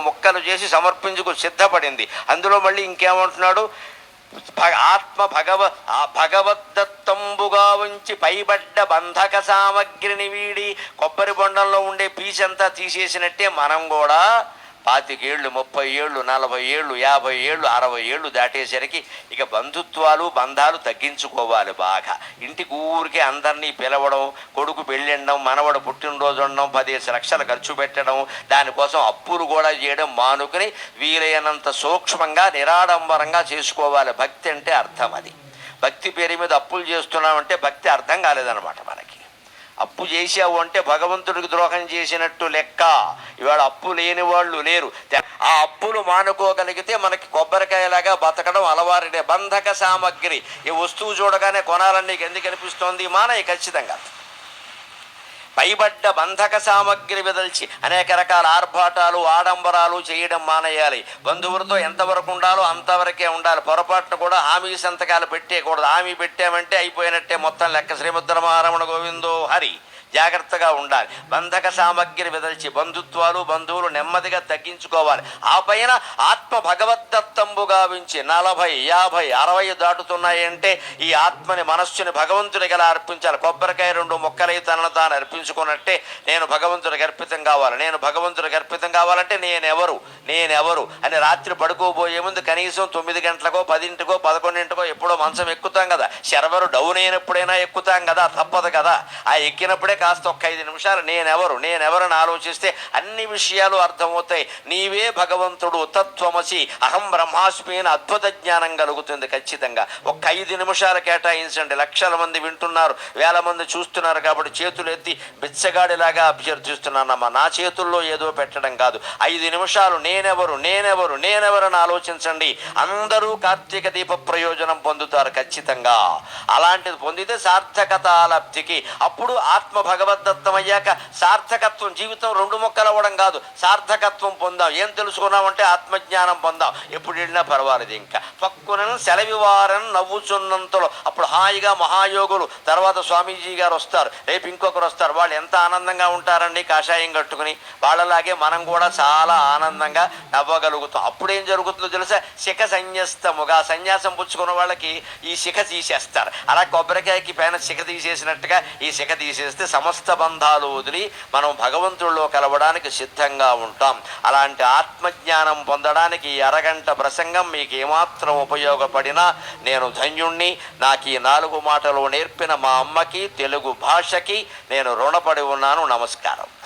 ముక్కలు చేసి సమర్పించుకు సిద్ధపడింది. అందులో మళ్ళీ ఇంకేమంటున్నాడు? ఆత్మ భగవ ఆ భగవద్దత్తంబుగా ఉంచి పైబడ్డ బంధక సామగ్రిని వీడి కొబ్బరి బొండంలో ఉండే పీచంతా తీసేసినట్టే మనం కూడా పాతికేళ్ళు ముప్పై ఏళ్ళు నలభై ఏళ్ళు యాభై ఏళ్ళు అరవై ఏళ్ళు దాటేసరికి ఇక బంధుత్వాలు బంధాలు తగ్గించుకోవాలి బాగా. ఇంటికి ఊరికే అందరినీ పిలవడం కొడుకు పెళ్ళిండడం మనవడు పుట్టినరోజు ఉండడం పదిహేను లక్షలు ఖర్చు పెట్టడం దానికోసం అప్పులు కూడా చేయడం మానుకుని వీలైనంత సూక్ష్మంగా నిరాడంబరంగా చేసుకోవాలి. భక్తి అంటే అర్థం అది. భక్తి పేరు మీద అప్పులు చేస్తున్నామంటే భక్తి అర్థం కాలేదన్నమాట మనకి. అప్పు చేసావు అంటే భగవంతుడికి ద్రోహం చేసినట్టు లెక్క. ఇవాళ అప్పు లేని వాళ్ళు లేరు. ఆ అప్పులు మానుకోగలిగితే మనకి కొబ్బరికాయలాగా బతకడం అలవారినే బంధక సామగ్రి. ఈ వస్తువు చూడగానే కొనాలని నీకు ఎందుకు అనిపిస్తోంది? మానయ్య ఖచ్చితంగా. పైబడ్డ బంధక సామగ్రి విదల్చి అనేక రకాల ఆర్భాటాలు ఆడంబరాలు చేయడం మానేయాలి. బంధువులతో ఎంతవరకు ఉండాలో అంతవరకే ఉండాలి. పొరపాటున కూడా హామీ సంతకాలు పెట్టేయకూడదు. హామీ పెట్టామంటే అయిపోయినట్టే మొత్తం లెక్క. శ్రీముద్రమారమణ గోవిందో హరి జాగ్రత్తగా ఉండాలి. బంధక సామగ్రి విదల్చి బంధుత్వాలు బంధువులు నెమ్మదిగా తగ్గించుకోవాలి. ఆ పైన ఆత్మ భగవద్దత్తం గావించి నలభై యాభై అరవై దాటుతున్నాయంటే ఈ ఆత్మని మనస్సుని భగవంతుడికి ఎలా అర్పించాలి. కొబ్బరికాయ రెండు మొక్కలై తనను తాను అర్పించుకున్నట్టే నేను భగవంతుడికి అర్పితం కావాలి. నేను భగవంతుడికి అర్పితం కావాలంటే నేనెవరు నేనెవరు అని రాత్రి పడుకోబోయే ముందు కనీసం తొమ్మిది గంటలకో పదింటికో పదకొండింటికో ఎప్పుడో మంచం ఎక్కుతాం కదా. శర్వరు డౌన్ అయినప్పుడైనా ఎక్కుతాం కదా తప్పదు కదా. ఆ ఎక్కినప్పుడే కాస్త ఒక్క ఐదు నిమిషాలు నేనెవరు నేనెవరని ఆలోచిస్తే అన్ని విషయాలు అర్థమవుతాయి. నీవే భగవంతుడు తత్వమసి అహం బ్రహ్మాసు అని అద్భుత జ్ఞానం కలుగుతుంది ఖచ్చితంగా. ఒక ఐదు నిమిషాలు కేటాయించండి. లక్షల మంది వింటున్నారు వేల మంది చూస్తున్నారు కాబట్టి చేతులు ఎత్తి బిచ్చగాడిలాగా అభ్యర్థిస్తున్నానమ్మా. నా చేతుల్లో ఏదో పెట్టడం కాదు. ఐదు నిమిషాలు నేనెవరు నేనెవరు నేనెవరని ఆలోచించండి. అందరూ కార్తీక దీప ప్రయోజనం పొందుతారు ఖచ్చితంగా. అలాంటిది పొందితే సార్థకత లబ్ధికి. అప్పుడు ఆత్మ భగవద్దత్తం అయ్యాక సార్థకత్వం జీవితం రెండు మొక్కలు అవ్వడం కాదు. సార్థకత్వం పొందాం. ఏం తెలుసుకున్నామంటే ఆత్మజ్ఞానం పొందాం. ఎప్పుడు వెళ్ళినా పర్వాలేదు ఇంకా. పక్కున సెలవివారని నవ్వుచున్నంతలో అప్పుడు హాయిగా మహాయోగులు తర్వాత స్వామీజీ గారు వస్తారు. రేపు ఇంకొకరు వస్తారు. వాళ్ళు ఎంత ఆనందంగా ఉంటారండి కాషాయం కట్టుకుని. వాళ్ళలాగే మనం కూడా చాలా ఆనందంగా నవ్వగలుగుతాం. అప్పుడు ఏం జరుగుతుందో తెలుసా? శిఖ సన్యస్తముగా సన్యాసం పుచ్చుకున్న వాళ్ళకి ఈ శిఖ తీసేస్తారు. అలా కొబ్బరికాయకి పైన శిఖ తీసేసినట్టుగా ఈ శిఖ తీసేస్తే సమస్త బంధాలు వదిలి మనం భగవంతుల్లో కలవడానికి సిద్ధంగా ఉంటాం. అలాంటి ఆత్మజ్ఞానం పొందడానికి అరగంట ప్రసంగం మీకు ఏమాత్రం ఉపయోగపడినా నేను ధన్యుణ్ణి. నాకు ఈ నాలుగు మాటలు నేర్పిన మా అమ్మకి తెలుగు భాషకి నేను రుణపడి ఉన్నాను. నమస్కారం.